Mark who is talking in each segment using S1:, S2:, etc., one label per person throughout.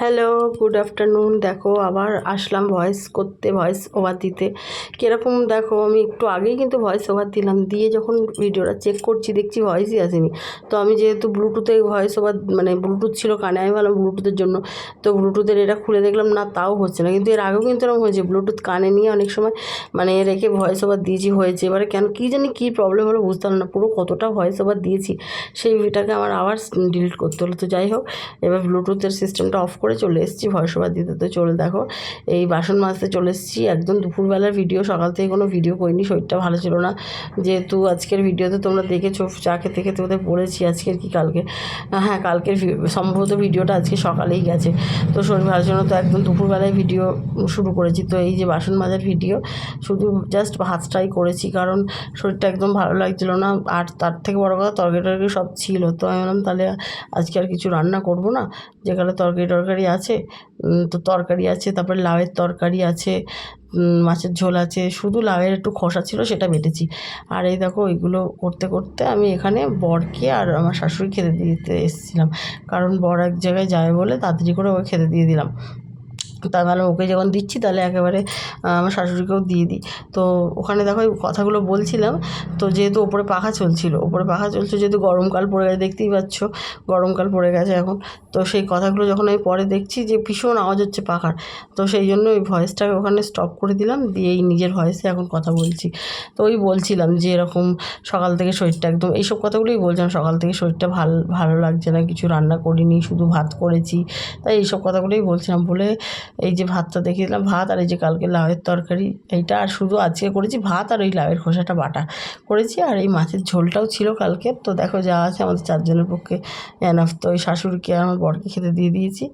S1: Hello good afternoon দেখো, আবার আসলাম ভয়েস করতে ভয়েস ওভার দিতে। কীরকম দেখো, আমি একটু আগেই কিন্তু ভয়েস ওভার দিলাম। দিয়ে যখন ভিডিওটা চেক করছি, দেখছি ভয়েসই আসেনি। তো আমি যেহেতু ব্লুটুথে ভয়েস ওভার মানে ব্লুটুথ ছিল কানে, আমি ভাবলাম ব্লুটুথের জন্য। তো ব্লুটুথের এটা খুলে দেখলাম, না, তাও হচ্ছে না। কিন্তু এর আগেও কিন্তু এরকম হয়েছে। ব্লুটুথ কানে নিয়ে অনেক সময় মানে রেখে ভয়েস ওভার দিয়েছি, হয়েছে। এবারে কেন, কী জানি কী প্রবলেম হলো, বুঝতে পারলাম না। পুরো কতটা ভয়েস ওভার দিয়েছি, সেই ভিটাকে আমার আবার ডিলিট করতে হলো। তো যাই হোক, এবার ব্লুটুথের সিস্টেমটা অফ করে চলে এসেছি ভয়েস ওভার দিতে তো চলে দেখো। এই বাসন মাজতে চলে এসেছি, একদম দুপুরবেলার ভিডিও সকাল থেকে কোনো ভিডিও করিনি, শরীরটা ভালো ছিল না। যেহেতু আজকের ভিডিওতে তোমরা দেখেছ, চা খেতে খেতে ওদের পড়েছি আজকের কি কালকে? হ্যাঁ কালকের সম্ভবত ভিডিওটা আজকে সকালেই গেছে। তো শরীর ভালো ছিল তো একদম দুপুরবেলায় ভিডিও শুরু করেছি। তো এই যে বাসন মাজার ভিডিও শুধু জাস্ট ভাতটাই করেছি, কারণ শরীরটা একদম ভালো লাগছিল না। আর তার থেকে বড় কথা তরকারি টরকারি সব ছিল। তো আমি বললাম তাহলে আজকে আর কিছু রান্না করব না? যেখানে তরকারি টরকারি আছে তো তরকারি আছে, তারপরে লাউয়ের তরকারি আছে মাছের ঝোল আছে, শুধু লাউয়ের একটু খসা ছিল সেটা বেটেছি। আর এই দেখো ওইগুলো করতে করতে আমি এখানে বরকে আর আমার শাশুড়ি খেতে দিতে এসেছিলাম। কারণ বর এক জায়গায় যাবে বলে তাড়াতাড়ি করে ওকে খেতে দিয়ে দিলাম। তার মানে ওকে যখন দিচ্ছি, তাহলে একেবারে আমার শাশুড়িকেও দিয়ে দিই। তো ওখানে দেখো কথাগুলো বলছিলাম, তো যেহেতু ওপরে পাখা চলছিল, ওপরে পাখা চলছে যেহেতু গরমকাল পড়ে গেছে, দেখতেই পাচ্ছ গরমকাল পড়ে গেছে এখন। তো সেই কথাগুলো যখন আমি পরে দেখছি যে ভীষণ আওয়াজ হচ্ছে পাখার, তো সেই জন্য ওই ভয়েসটাকে ওখানে স্টপ করে দিলাম, দিয়ে এই নিজের ভয়েসে এখন কথা বলছি। তো ওই বলছিলাম যে এরকম সকাল থেকে শরীরটা একদম, এইসব কথাগুলোই বলছিলাম, সকাল থেকে শরীরটা ভালো ভালো লাগছে না, কিছু রান্না করিনি, শুধু ভাত করেছি, তাই এইসব কথাগুলোই বলছিলাম। বলে এই যে ভাতটা দেখিয়ে দিলাম, ভাত আর এই যে কালকে লাউয়ের তরকারি, এইটা আর শুধু আজকে করেছি ভাত আর ওই লাউয়ের খোসাটা বাটা। করেছি আর এই মাছের ঝোলটাও ছিল কালকে, তো দেখো যা আছে আমাদের চারজনের পক্ষে এনাফ তো ওই শাশুড়িকে আর আমার বরকে খেতে দিয়ে দিয়েছি।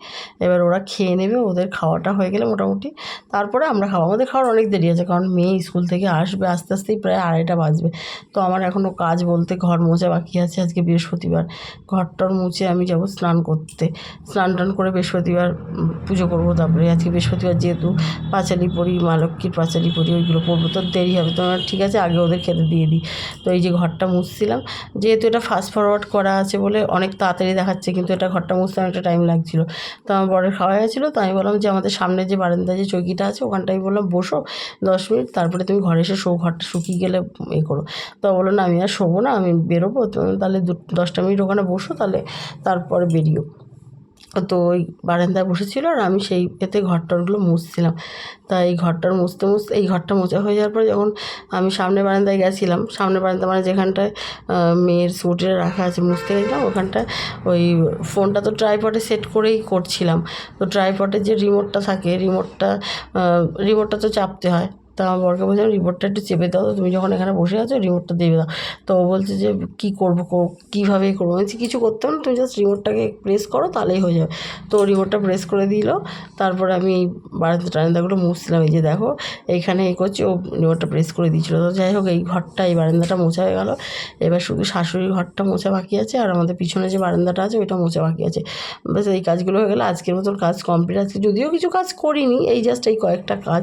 S1: এবার ওরা খেয়ে নেবে, ওদের খাওয়াটা হয়ে গেলে মোটামুটি। তারপরে আমরা খাব, আমাদের খাওয়ার অনেক দেরি আছে, কারণ মেয়ে স্কুল থেকে আসবে, আস্তে আস্তেই প্রায় আড়াইটা বাজবে। তো আমার এখনও কাজ বলতে ঘর মোছা বাকি আছে আজকে বৃহস্পতিবার। ঘরটর মুছে আমি যাব স্নান করতে। স্নান টান করে বৃহস্পতিবার পুজো করব, তারপরে আজকে বৃহস্পতিবার যেহেতু পাঁচালি পড়ি মা লক্ষ্মীর পাঁচালি পড়ি ওইগুলো পড়ব তো দেরি হবে। তো ঠিক আছে, আগে ওদের খেতে দিয়ে দিই। তো এই যে ঘরটা মুছছিলাম, যেহেতু এটা ফাস্ট ফরওয়ার্ড করা আছে বলে অনেক তাড়াতাড়ি দেখাচ্ছে, কিন্তু এটা ঘরটা মুছতে অনেকটা টাইম লাগছিল। তো আমার বরের খাওয়া গেছিল তো আমি বললাম যে আমাদের সামনে যে বারান্দা, যে চৌকিটা আছে, ওখানটায় বললাম, বসো দশ মিনিট, তারপরে তুমি ঘরে এসে শো, ঘরটা শুকিয়ে গেলে এ করো। তো বলল, না, আমি আর শোবো না, আমি বেরোবো, তো তাহলে দু, দশটা মিনিট ওখানে বসো, তাহলে তারপরে বেরিও। তো ওই বারান্দায় বসেছিল আর আমি সেই এতে ঘরটরগুলো মুছছিলাম। তাই এই ঘরটার মুছতে মুছতে, এই ঘরটা মোছা হয়ে যাওয়ার পরে যখন আমি সামনে বারান্দায় গেছিলাম সামনে বারান্দা মানে যেখানটায় মেয়ের স্কুটিটা রাখা আছে মুছতে গেছিলাম, ওখানটায় ওই ফোনটা তো ট্রাইপডে সেট করেই করছিলাম। তো ট্রাইপডের যে রিমোটটা থাকে, রিমোটটা রিমোটটা তো চাপতে হয়। তা আমার বরকে বলছিলাম রিমোটটা একটু চেপে দাও তো, তুমি যখন এখানে বসে আছো রিমোটটা দেবে দাও তো ও বলছে যে, কী করব কীভাবে করব? বলছি, কিছু করতে হবে না, তুমি জাস্ট রিমোটটাকে প্রেস করো, তাহলেই হয়ে যাবে। তো রিমোটটা প্রেস করে দিল। তারপরে আমি এই বারান্দা টারান্দাগুলো মুছছিলাম, এই যে দেখো, এইখানে এই করছি, ও রিমোটটা প্রেস করে দিয়েছিলো। তো যাই হোক, এই ঘরটা, এই বারান্দাটা মোছা হয়ে গেল। এবার শুধু শাশুড়ির ঘরটা মোছা বাকি আছে, আর আমাদের পিছনে যে বারান্দাটা আছে, ওইটা মোছা বাকি আছে। ব্যাস, এই কাজগুলো হয়ে গেলে। আজকের মতন কাজ কমপ্লিট আজকে যদিও কিছু কাজ করিনি, এই জাস্ট এই কয়েকটা কাজ।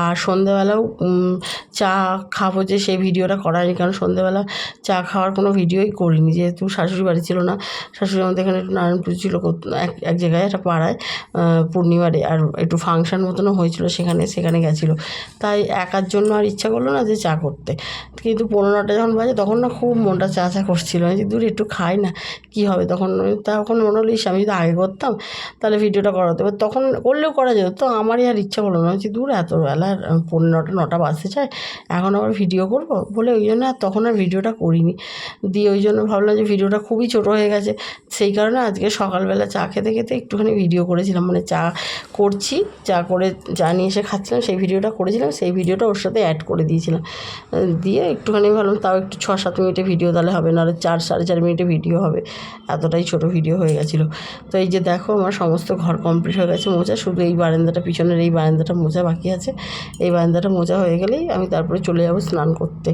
S1: আর সন্ধ্যাবেলাও উম, চা খাব যে সেই ভিডিওটা করা হয়নি কারণ সন্ধ্যাবেলা চা খাওয়ার কোনো ভিডিওই করিনি। যেহেতু শাশুড়ি বাড়ি ছিল না শাশুড়ি আমাদের এখানে একটু নারায়ণ পুজো ছিল এক এক জায়গায় একটা পাড়ায় পূর্ণিমারে। আর একটু ফাংশন মতনও হয়েছিল সেখানে সেখানে গেছিল। তাই একার জন্য আর ইচ্ছা করল না যে চা করতে। কিন্তু পনেরোটা যখন বাজে তখন না খুব মনটা চা চা করছিল। আমি দূর একটু খাই না কি হবে? তখন তখন মনে হলো আমি যদি আগে করতাম তাহলে ভিডিওটা করা হতো এবার তখন করলেও করা যেত। তো আমারই আর ইচ্ছা করল না। যে দূর এত বেলা পনেরো নটা নটা বাজতে চায়। এখন আবার ভিডিও করব। বলে ওই জন্য আর তখন আর ভিডিওটা করিনি। দিয়ে ওই জন্য ভাবলাম যে ভিডিওটা খুবই ছোটো হয়ে গেছে। সেই কারণে আজকে সকালবেলা চা খেতে খেতে একটুখানি ভিডিও করেছিলাম। মানে চা করছি, চা করে চা নিয়ে এসে খাচ্ছিলাম, সেই ভিডিওটা করেছিলাম। সেই ভিডিওটা ওর সাথে অ্যাড করে দিয়েছিলাম। দিয়ে একটুখানি ভাবলাম তাও একটু ছ, সাত মিনিটে ভিডিও তাহলে হবে না আর চার, সাড়ে চার মিনিটে ভিডিও হবে। এতটাই ছোট ভিডিও হয়ে গেছিল। তো এই যে দেখো আমার সমস্ত ঘর কমপ্লিট হয়ে গেছে মোছা শুধু এই বারান্দাটা, পিছনের এই বারান্দাটা মোছা বাকি আছে। এই বারান্দাটা মোছা হয়ে গেলেই আমি তারপরে চলে যাব স্নান করতে।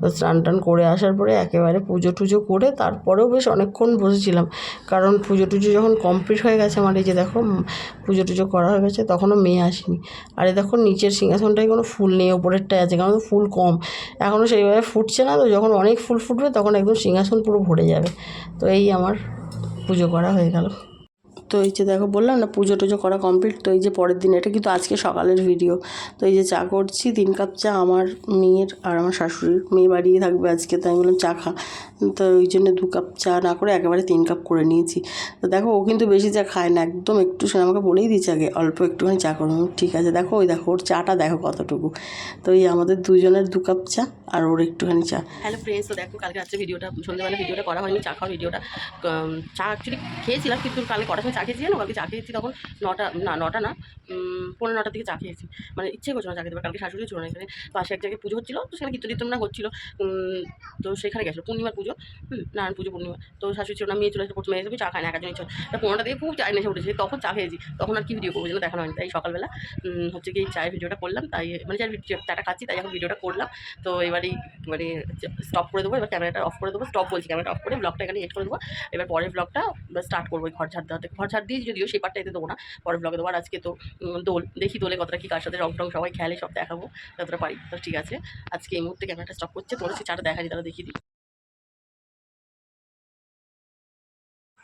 S1: তো স্নান টান করে আসার পরে একেবারে পুজো টুজো করে তারপরেও বেশ অনেকক্ষণ বসেছিলাম। কারণ পুজো টুজো যখন কমপ্লিট হয়ে গেছে আমার, এই যে দেখো পুজো টুজো করা হয়ে গেছে, তখনও মেয়ে আসেনি। আর এই দেখো, নিচের সিংহাসনটায় কোনো ফুল নেই ওপরেরটাই আছে, কারণ ফুল কম। এখনও সেইভাবে ফুটছে না, তো যখন অনেক ফুল ফুটবে তখন একদম সিংহাসন পুরো ভরে যাবে। তো এই আমার পুজো করা হয়ে গেল। তো এই যে দেখো বললাম না, পুজো টুজো করা কমপ্লিট তো এই যে পরের দিন, এটা কিন্তু আজকে সকালের ভিডিও তো এই যে চা করছি, তিন কাপ চা আমার মেয়ের আর আমার শাশুড়ির। মেয়ে বাড়িয়ে থাকবে আজকে, তাই আমি বললাম চা খা। তো ওই জন্য দু কাপ চা না করে একেবারে তিন কাপ করে নিয়েছি। তো দেখো, ও কিন্তু বেশি চা খায় না, একদম একটু সে আমাকে বলেই দিয়েছে আগে, অল্প একটুখানি চা করব। ঠিক আছে, দেখো, ওই দেখো, ওর চাটা দেখো কতটুকু। তো এই আমাদের দুজনের দু কাপ চা। আর ওর একটুখানি চা।
S2: হ্যালো ফ্রেন্ডস তো দেখো কালকে রাত্রে ভিডিওটা সন্ধ্যেবেলা ভিডিওটা করা হয়নি, চা খাওয়ার ভিডিওটা। চা অ্যাকচুয়ালি খেয়েছিলাম, কিন্তু কালকে কটার সময় চা খেয়েছি জানো? কালকে চা খেয়েছি তখন নটা, না নটা না পনেরো নটার দিকে চা খেয়েছি। মানে ইচ্ছে করছিল না চা খেতে কালকে শাশুড়ি ছিল না এখানে। পাশে এক জায়গায় পুজো হচ্ছিল, তো সেখানে কীর্তন না হচ্ছিল। তো সেখানে গেছিল, পূর্ণিমার পুজো। নারায়ণ পুজো, পূর্ণিমা। তো শাশুড়ি ছিল না, মেয়ে চলে এসে প্রথমে এসে চা খায় না, একজন ইচ্ছে তা পনেরোটা দিয়ে খুব চায় নেশে উঠেছে, তখন চা খেয়েছি। তখন আর কি ভিডিও করব যেন দেখানো হয়নি, তাই সকালবেলা হচ্ছে কি চায়ের ভিডিওটা করলাম, তাই মানে চায়ের ভিডিও- চাটা খাচ্ছি, তাই এখন ভিডিওটা করলাম। তো এবারেই মানে স্টপ করে দেবো, এবার ক্যামেরাটা অফ করে দেবো স্টপ বলছি ক্যামেরাটা অফ করে ব্লগটা এখানে এড করে দেবো, এবার পরের ব্লগটা স্টার্ট করব ঘর ঝাড় দেওয়া ঘর ঝাড় দিয়ে যদিও সেই পার্টটা এতে দেবো না, পরের ব্লগে দেবো। আর আজকে তো দোল, দেখি দোলে কতটা কি কার সাথে রং টং সবাই খেলে, সব দেখাবো, যতটা পারি, তো ঠিক আছে। আজকে এই মুহূর্তে ক্যামেরাটা স্টপ করছে তোমার সেই চাটা দেখা যায় তারা দেখিয়ে দিই।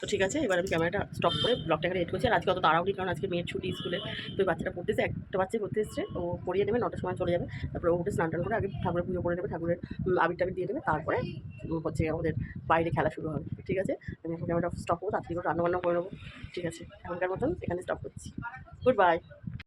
S2: তো ঠিক আছে, এবার আমি ক্যামেরাটা স্টপ করে ব্লগটা এখানে এড করছি। আর আজকে অত তাড়াহুড়ি, কারণ আজকে মেয়ের ছুটি স্কুলে, তো বাচ্চাটা পড়তেছে, একটা বাচ্চা পড়তে এসছে, ও পড়িয়ে নেবে, নটার সময় চলে যাবে। তারপরে ও উঠে স্নান টান করে আগে ঠাকুরের পুজো করে নেবে, ঠাকুরের আবির টাবির দিয়ে দেবে, তারপরে হচ্ছে আমাদের বাইরে খেলা শুরু হবে, ঠিক আছে? আমি এখন ক্যামেরাটা স্টপ করব, তাড়াতাড়ি করে রান্না বান্না করে নেব, ঠিক আছে? এখনকার মতন এখানে স্টপ করছি। Good bye